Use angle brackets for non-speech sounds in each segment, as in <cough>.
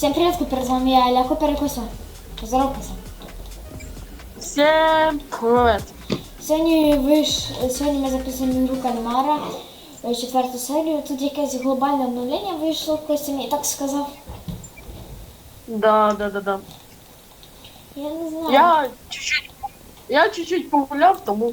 Всем привет, Купер, з вами я, Купер і Кося. Поздоровкайся. Всем привет. Сьогодні виш... Сьогодні ми записуємо гру Кальмара, е, четверту серію. Тут якесь глобальне обновлення вийшло, Костя мені так сказав. Да, да, да, да. Я не знаю. Я чуть-чуть, я чуть-чуть погуляв, тому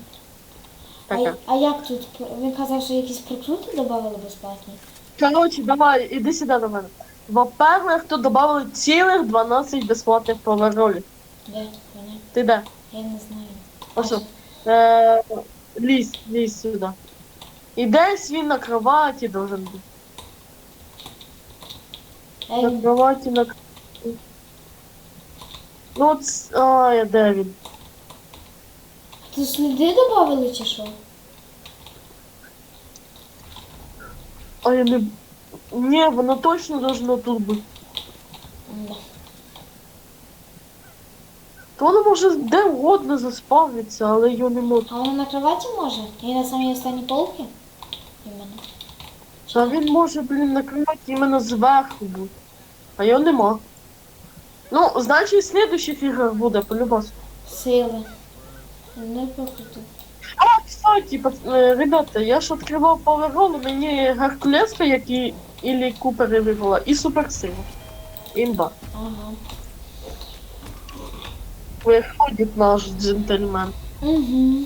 А, таке. а як тут? Він казав, що якісь прикрути додали безплатні. Короче, давай, іди сюди до мене. Во-первых, тут додали цілих 12 безплатних поверолів. Де? Мене? Ти де? Я не знаю. Ось. Е, лізь, лізь сюди. І десь він на кроваті должен бути. На Ей, кроваті, на кроваті. Ну, от, с- ай, де він? тут сліди додали чи що? А я не... Ні, воно точно должно тут. М-да. То воно може де угодно заспавниться, але його не може. А воно на кроваті може? І на самій останній полці? Іменно. А він може, блін, на кроваті іменно зверху бути. А його нема. Ну, значить, в слідущих іграх буде, по-любому. Сили. Не прокрутив. А, кстати, пац- е, ребята, я ж відкривав поверху, мені Геркулеска, як і Іллі Купер вибрала, і суперсила. Імба. Ага. Виходить наш джентльмен. Угу.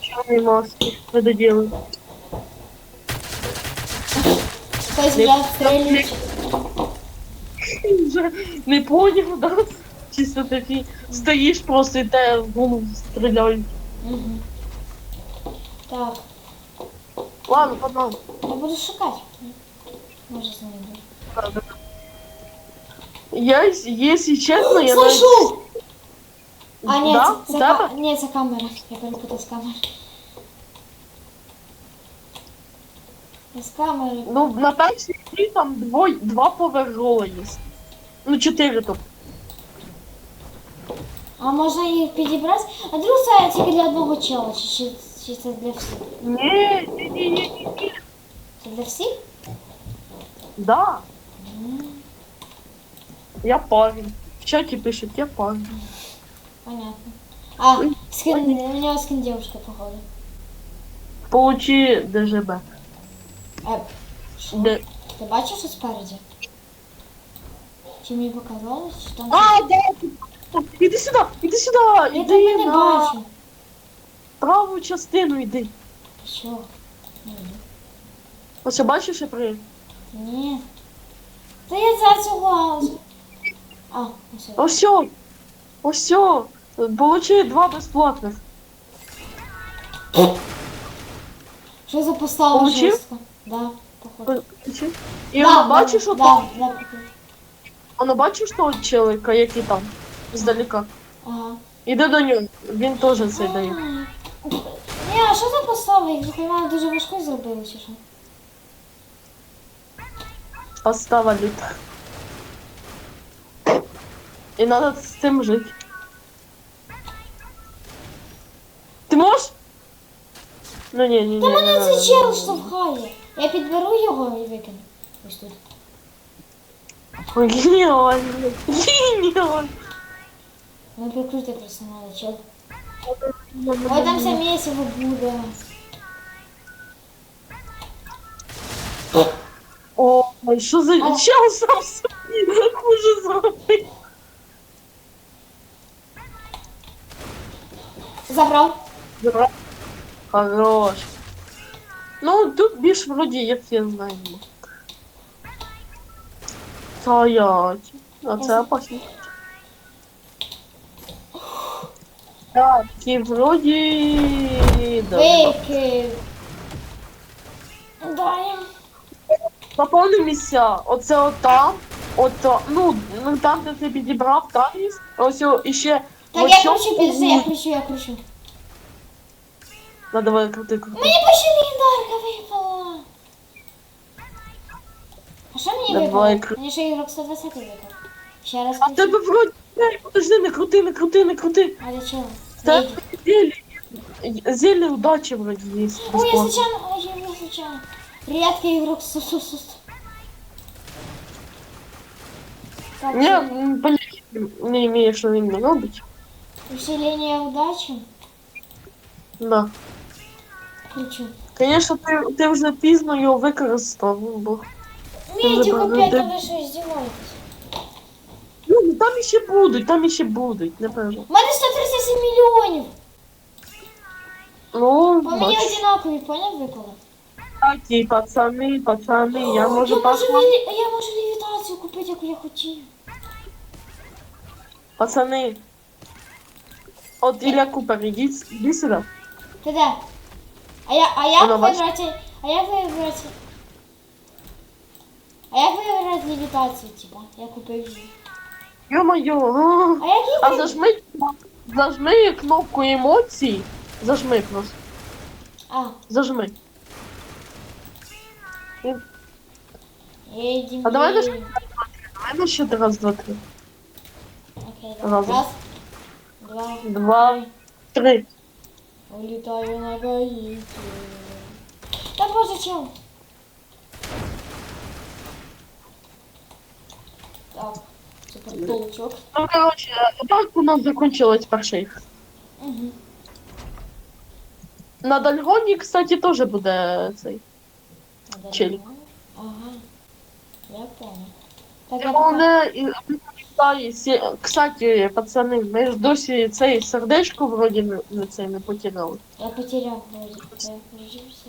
Чорний маски, видоділи. Хтось Не- поняв, да? Чисто такий стоїш просто і те в голову стріляють. Угу. Так, Ладно, погнали. я буду шукати. Може знайду. Я, если честно, я Знайшов! А, ні, да? це, це, Да? ка- ні, це камера. Я перепутав з камери. З камери. Ну, на першій грі там двой, два повергола є. Ну, чотири то. А можна їх підібрати? А друг це тільки для одного чела, чи, чи, чи це для всіх? Ні, ні, ні, ні, ні. Це для всіх? Да, я парень. В чаті пишуть, я парень. Понятно. А, скин, у нього скин девушка, походу. Получи ДЖБ. Е, що? Де... Ти бачиш, що спереді? Чи мені показалось, що там... А, да! Іди сюди, іди сюди, я іди тебе не на бачу. праву частину йди. Що? Ні. Ось бачиш, я при... Ні. Та я за цього. А, ось. Ось, о, ось, о. Получи два безплатних. Що за постава Получив? жорстка? Да, походу. Получи. І воно бачиш, що да, там? да, да. Воно бачиш того челика, який там, здалека. Ага. Іди до нього, він теж це дає. Ні, а що за постава? Їх вона дуже важко зробили, чи що? Постава люта. І треба з цим жити. Ти можеш? Ну ні, ні, ні. Та мене не цей надо, чел не надо. штовхає. Я підберу його і викину. Ось тут. Ой, Геніально. Геніально. Ну прикрути просто надо, чел. Ой, там все місиво буде. Ой, що за А. чел сам собі хуже зробив. <laughs> Забрав. Добре. Хорош. Ну, тут більш вроді, як я знаю. Стоять. А це опасно. Так, і вроді... Да. Викив. Дай. Заповни місця. Оце отам. Ото, ну, ну там, де ти підібрав, там є. Ось о, іще. Так, я кручу, підожди, я кручу, я кручу. Ну, давай, крути, крути. Мені почти легендарка випала. А що мені Давай, випало? кру- Мені ще ігрок 120 випав. Ще раз А в кручу. тебе вроді... Ей, Подожди, не крути, не крути, не крути. А для чого? Та Ні. зелье, зелье удачи вроде есть. Ой, я случайно, ой, я случайно. Редкий игрок, су су су Так, Я м, поняття не імею, що він робить. усиление удачи. Да. Включу. Звісно, ти, ти вже пізно його використав, бо. Медик забрала, опять, да. а вы что, издеваетесь? Ну, там іще будуть, там іще будуть, не переживай. У мене 137 мільйонів. Ну, По мені бач. одинакові, поняв, виклали? Такі пацани, пацани, я можу я, можу лі- я можу левітацію купити, яку я хотів. Пацани. От Ілля Купер, ідіть, іди сюди. Ти де? А я, а як Воно, вибрати? А як вибрати? А як вибрати левітацію, типа? Я купив її. Йо-моє, а. А як її а вибрати? зажми, зажми кнопку емоцій. Зажми просто, А, зажми. Еді, А давай мій. наш- Давай на ще раз, два, три. Окей, давай. Раз, два, Два. три. Улітаю на гаїті. Та боже, чим? Так, супер толчок. Ну, короче, так у нас закончилась перший. Угу. На Дальгоні, кстати, теж буде цей. Челік. Ага. Я понял. Так, і- сі- кстати, пацани, ми ж досі цей сердечко вроді не, не це не потеряли. Я потерял вроде. Я.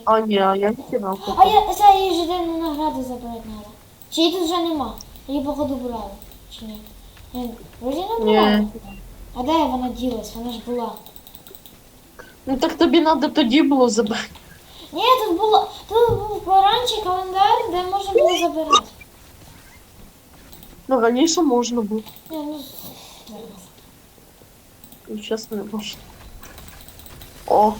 А, ні, а я потеряв. А я за її ежеденну награду забрати треба. Чи її тут вже нема? Її походу брали. Чи ні? Ні, вроді не Ні. А де вона ділась? Вона ж була. Ну так тобі треба тоді було забрати. Ні, тут було. Тут був поранчий календар, де можна було забирати. Ну, раніше можна було. Ні, ну. нормально. І зараз не можна. О.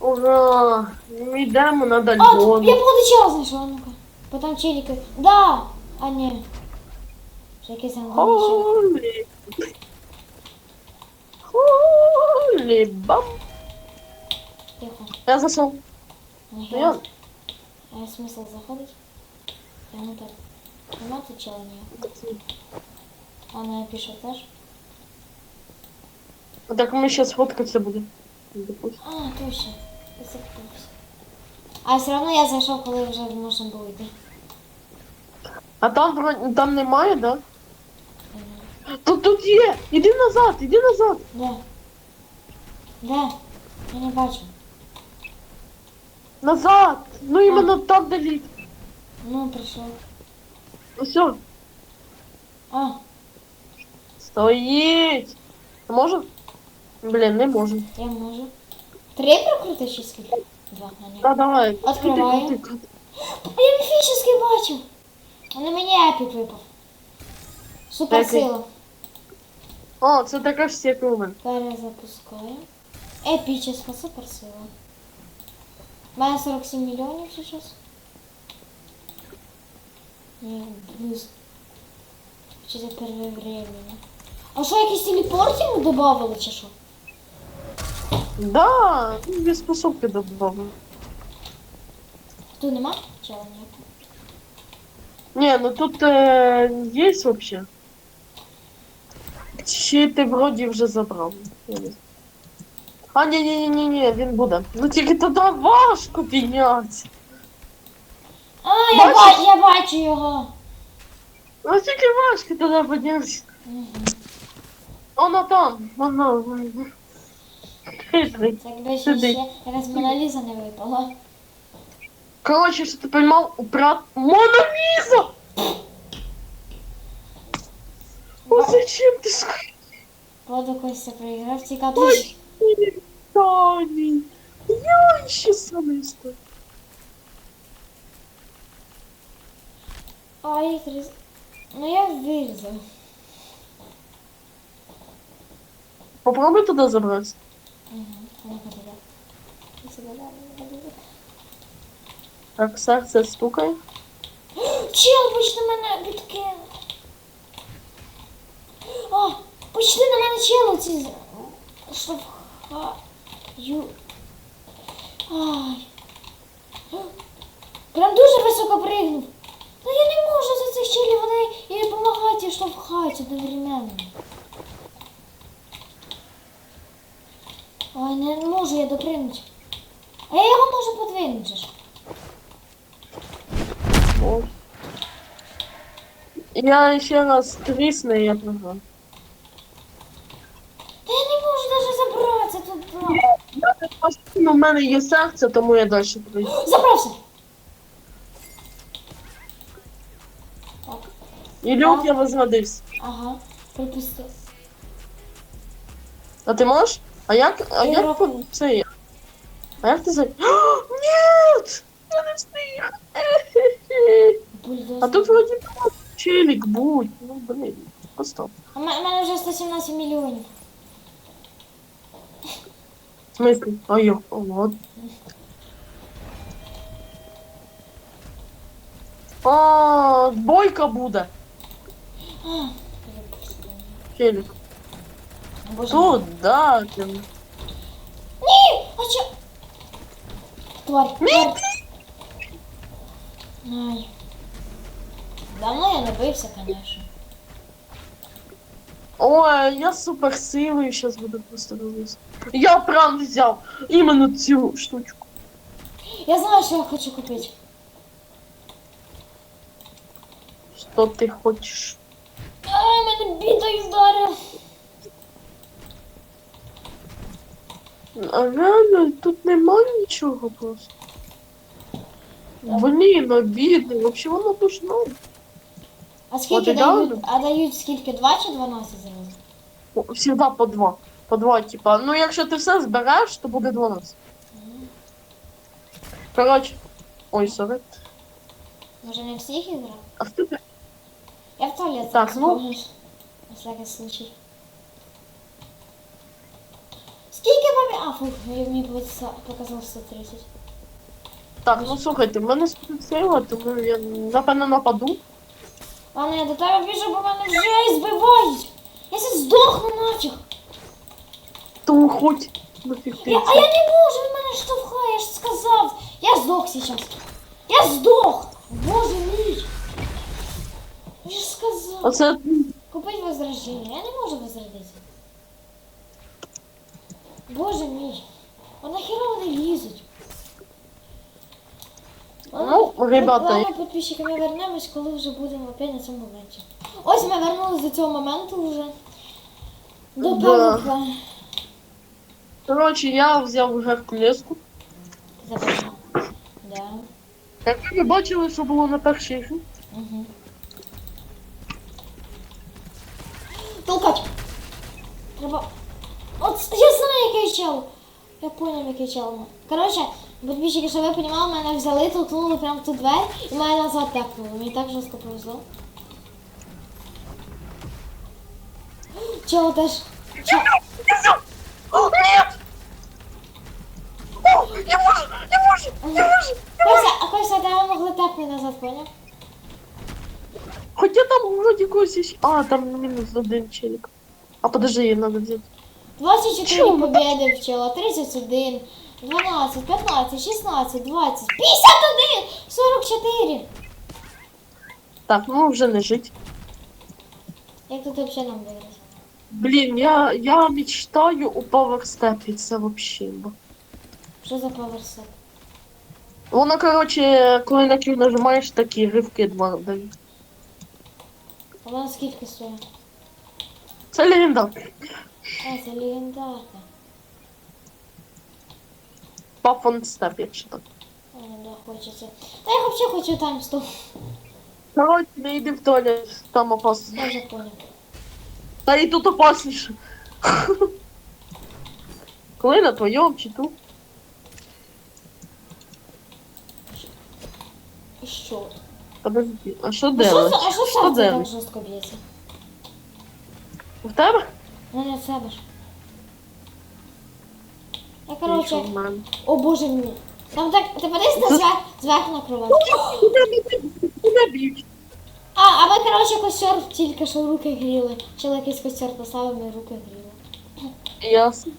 Ура! Ми йдемо на А, тут Дальгон. я походу чела знайшла, ну-ка. Потім челіки. Да! А ні. Вже якийсь там другий чел. Холі. Холі бам. Тихо. Я зайшов. Не Ну, я- грязь. А є смисл заходить? Я ну так. Нема тут чела ні. А не пішов теж. Так ми зараз фоткатися будемо. Допустим. А, точно. Я забувся. А все одно я зайшов, коли вже можна було йти. А там вроді- там немає, да? Тут тут є! Іди назад, іди назад! Де? Де? Я не бачу. Назад! Ну іменно там де літ. Ну, прийшов. Ну все, А, стоїть! Може? Блін, не можу. я можу. Три прокрути чи скільки? Два, а ні. Да, давай. Відкриваю. Крути, крути, крути. А <gasps> я міфічний бачив. А на мені епік випав. Суперсила. О, це така ж як у мене. Перезапускаю. Епічна суперсила. У мене 47 мільйонів зараз. Ні, плюс. Чи це перше времени. А що, якісь телепорт йому додавали чи що? Да, ну, без способки добавили. Тут нема? Чого ні? Не, ну тут е, є вообще. Чи ти вроді вже забрав? Я не знаю. А, ні, ні, ні, ні, ні, він буде. Ну тільки тоді важко підняти. А, я, Бачиш? ба- я бачу його. Ну тільки важко тоді підняти. Угу. Воно там, воно. воно. Хитрий. Так би ще, Сюди. ще якась Моналіза не випала. Короче, що ти поймав упрат. Моноліза! О, зачем ти сказав? Воду Костя проіграв, ці кадрі. Ой, Тані. Я ще саме стою. А, їх різ... Ну я вирізав. Попробуй туди забратися. Угу. Так, серце стукає. Чел, почти на мене відкинув. А, почти на мене чел ці штовхаю. Ай. Прям дуже високо пригнув. Ну я не можу за цих челів, вони блядь, одновременно. Ой, не можу я допрыгнути. А я його можу подвинути. Я ще раз трісну, і я програв. Та я не можу навіть забратися туди. Я постійно, в мене є серце, тому я далі прийду. Забрався. Так, І люк я возродився. ага, припустив. А ти можеш? А як? А Я як роблю. по- це? А як ти за. <gasps> Ні! Я не встиг! Бульдозер. А тут вроді було челік будь. Ну блін, постав. А в мене вже 117 мільйонів. В смислі? А йо, от. А, бойка буде. А, Челік. Боже мій. Тут, да. Ти... Ні! А чо? Тварь, тварь. Ай. Давно я не бився, конечно. Ой, я суперсилою зараз буду просто робити. Я прям взяв іменно цю штучку. Я знаю, що я хочу купити. Що ти хочеш? А, мене бідою вдарив. А реально тут немає нічого просто. Блін, обідно, вообще воно душно. А скільки От дають? ідеально. А дають скільки? 2 чи 12 зразу? Всегда по два. По два, типа. Ну якщо ти все збереш, то буде 12. Коротше. Ой, сори. Може не всіх іграх? А в тебе? Я в туалет Так, ну. На всякий случай. Скільки мамі... А, фух, мені показа- показав 130. Так, ну слухайте, в мене спецсила, тому я напевно нападу. Ладно, я до тебе біжу, бо мене вже збивають. Я зараз здохну нафіг. Ти Я, а я не можу, він мене штовхає, я ж сказав. Я здох сейчас. Я здох. Боже мій. Я ж сказав. Оце Купить возрождение. Я не можу возродитися. Боже мій. А нахера вони лізуть? Ну, ребята, Ладно, підписчики, ми вернемось, коли вже будемо опять на цьому моменті. Ось ми вернулись до цього моменту вже. До Да. павука. коротше, я взяв геркулеску. Забавно. Да. Як ви бачили, що було на першій грі? Угу. Толкать! Треба. От я знаю, який чел. Я понял, який чел. Коротше, підписчики, щоб ви розуміли, мене взяли, толкнули прямо в ту двері і мене назад тепнули. Мені так жорстко повезло. Чел теж. Чел. Кося, а Кося, тебе могли тепнути назад, понял? Хоча там вроді когось А, там мінус один челік. А подожди, її треба взяти. 24 Чел, ну победи в чела, 31, 12, 15, 16, 20, 51, 44. Так, ну вже не жить. Як тут взагалі нам виграти? Блін, я, я мечтаю у паверстепі, це вообще. Що за поверсет? Воно, коротше, коли на Q нажимаєш, такі ривки два дають. А вона скільки стоїть? Це легенда. А, це легендарка. Пафон степ, якщо так. А, да, хочеться. Та я взагалі хочу там стоп. Коротше, не йди в туалет, там опасно. Я вже понял. Та і тут опасніше. <laughs> Коли на твоєму чи тут? І що? Подожди, а що делать? це- а що Що серце так жорстко б'ється? В тебе? Ну не в себе ж. Я Нічого короче, о боже мій. Там так, ти подивись на зверху на кровать. Б'ють. А, а ви, короче, костер тільки що руки гріли. Чоловік якийсь костер поставив, і руки гріли. Ясно.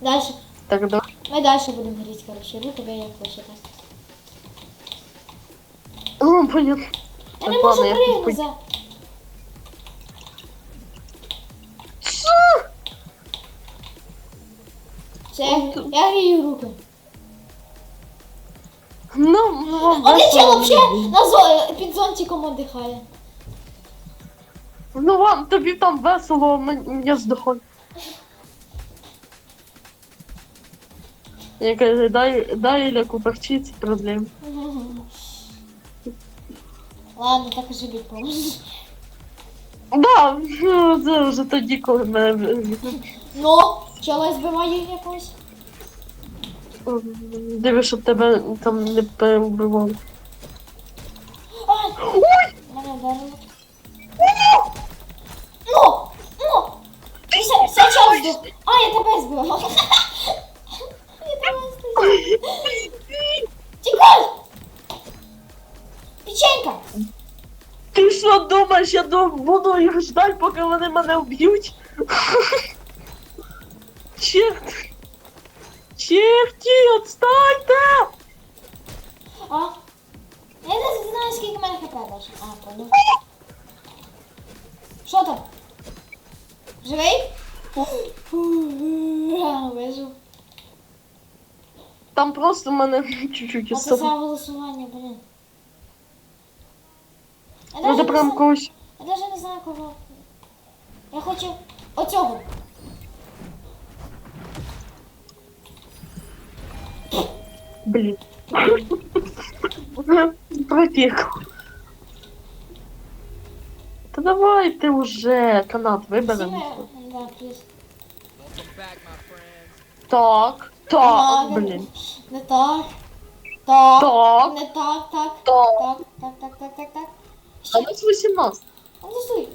Дальше. Так, давай. Ми далі будемо гріти, короче, руки як хочете. О, понятно. А не може приймуся. Що? Все, я грію руку. Ну, ну Он Один вообще взагалі на зо... під зонтиком віддихає. Ну вам, тобі там весело, а мен- я здохаю. <laughs> Я кажу, дай, дай Іля купахчі ці. Угу. Ладно, так і живіть поможе. Да, ну, це вже тоді, коли мене Ну, чела збиває якось. дивиш, щоб тебе там не перебивали. Ай! Мене вдарило. Ну! Ну! Ти все, все. А, я тебе збила. <laughs> Я тебе збила. <laughs> що думаєш, я дум- буду їх ждати, поки вони мене вб'ють? Черт! Черті, отстаньте! А? Я не знаю, скільки мене хп даже. А, понял. Що там? Живий? Вижив. Там просто мене <laughs> чуть-чуть А це голосування, блін. Я Ну даже це не прям знаю- когось. Я даже не знаю кого. Я хочу оцього. Блін. Пропік. Та давайте уже канат виберемо. Сіме- Да, плюс. Так, так, Ага, блін. Не так. Так. Так, Не так, так. так. Так, так, так, так, так, Так. А нас 18. А ну стой.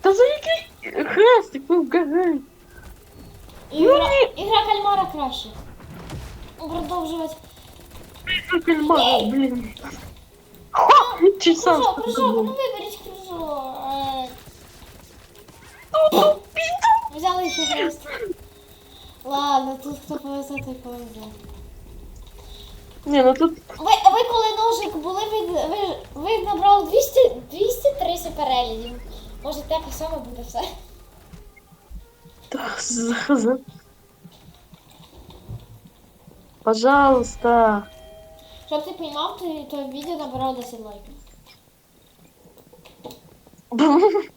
Та за який хрестик ви вгагаєте? Ігра, ігра кальмара краще. Продовжувати. Кальмара, блін. Ха, чи сам Кружок, кружок, ну сказав? виберіть кружок. Е, Взяли ще просто. Ладно, тут хто повезе, той повезе. Ні, ну тут Ви, ви коли ножик були, ви, ви, ви набрали 200, 230 переглядів. Може так і саме буде все. Так, за- Пожалуйста. Щоб ти розумів, то, то відео набирало 10 лайків. <laughs>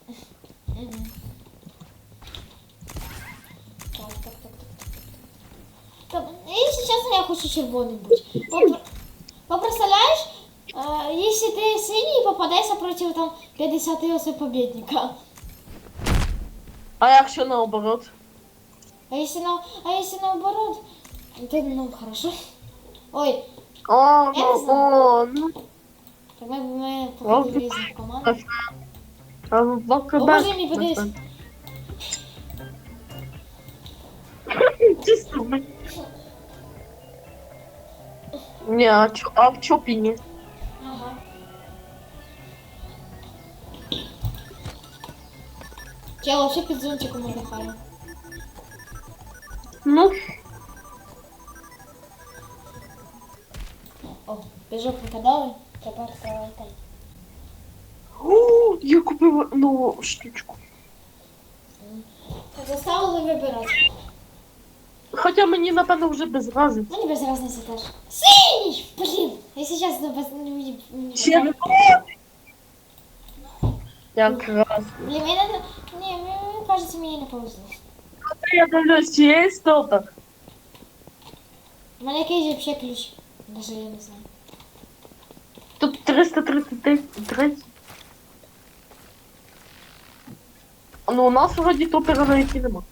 если честно, я хочу червоным быть. Представляешь, э, если ты синий, попадайся против там 50 особ победника. А якщо наоборот? А если, на, а если наоборот, ты, ну, хорошо. Ой, О, Я не ну, знаю. о, ну. так мы, мы походу в командах. А мій, подивись. Чисто ми. Ні, а, чо, а в чопіні? Ага. Я вообще під зонтиком отдыхаю. Ну, О, біжок викидали, тепер давайте. о, я купив нову штучку. Заставили вибирати. Хоча мені, напевно, вже без рази. Мені без разниці теж. Синій! Блін! Я сейчас не без... не мені... мені- Червоний! Якраз. Блін, мені не... Ні, мені кажеться, мені не повезло. Я дивлюсь, чи є що-то. У мене якийсь вообще ключ. Даже я не знаю. Тут 333. Ну, у нас вроді топера навіть і нема.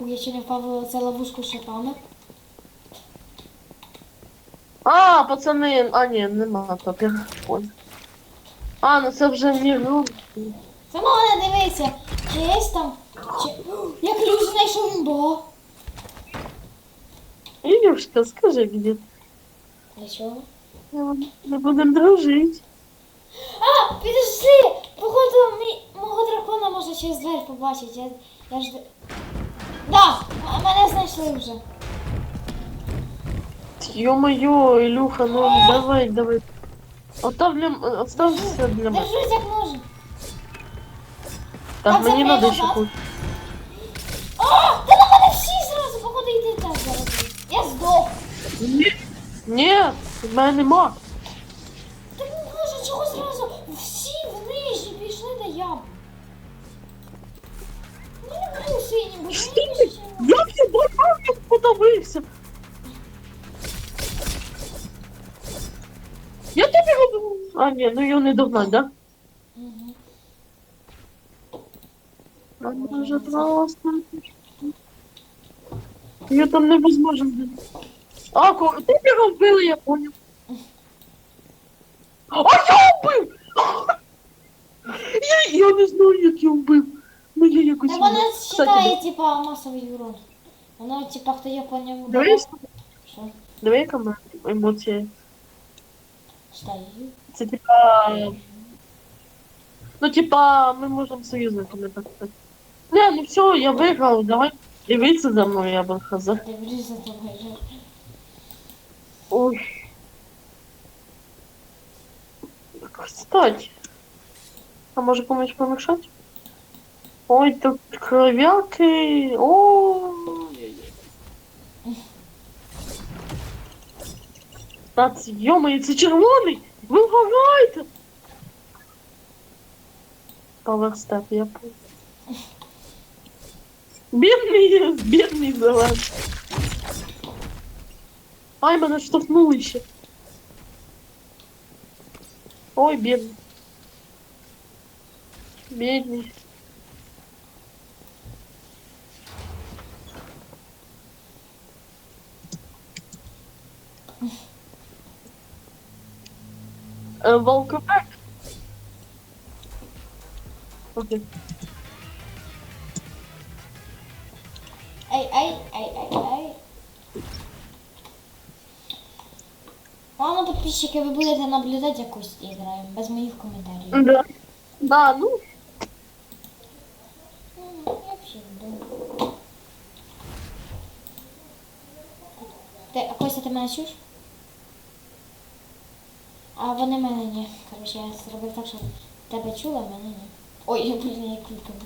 Я впав в цю ловушку шипами. А, пацани, а ні, нема топера. Ой. А, ну це вже міру. Сама вона дивиться, чи є там... Чи... <gasps> Я ключ знайшов імбо. Ілюшка, скажи мені. Для чого? Ми будемо дружити. А, підожди! Походу, мій, мого дракона можна через двері побачити. Я, я ж... пошли уже. Ё-моё, Илюха, ну давай, давай. Оставь для... Оставь все для меня. Держись як можна. Так, мне мені треба запрягай, ще О, ти на мене всі зразу, походу йди так зараз. Я здох. Ні, ні, в мене нема. Як подавився? Я тобі говорю. А, ні, ну його не догнать, да? Мгм. А може просто. Я там невозможно. А, ко- ти його вбили, я понял. А я вбив! Я, я не знаю, як я вбив. Ну я якось. Так вона вбив. вважає, типа, масовий урон. Воно, типа, хто є по ньому. Дивись, Що? диви, яка в мене емоція. Читай. Це типа. Ну, типа, ми можемо союзниками так сказати. Не, ну все, я виграв, давай дивіться за мною, я би сказав. Дивлюсь за тобою. Ой. Кстати. А може комусь помешать? Ой, тут кровяки. О. Тац, йомає, це червоний! Ви вгораєте! Паверстеп, я понял. Бідний, бідний зелений. Ай, мене штовхнули ще. Ой, бідний. Бідний. Е, Волковек. Окей. Ей, ей, ей, ей, ей. Ладно, подписчики, ви будете наблюдати якусь граємо, без моїх коментарів. Да. Да, ну, М, Я взагалі не думаю. Ти, Костя, ти мене чуєш? А вони мене ні. Короче, я зробив так, що тебе чула, а мене ні. Ой, я блін, я клікав.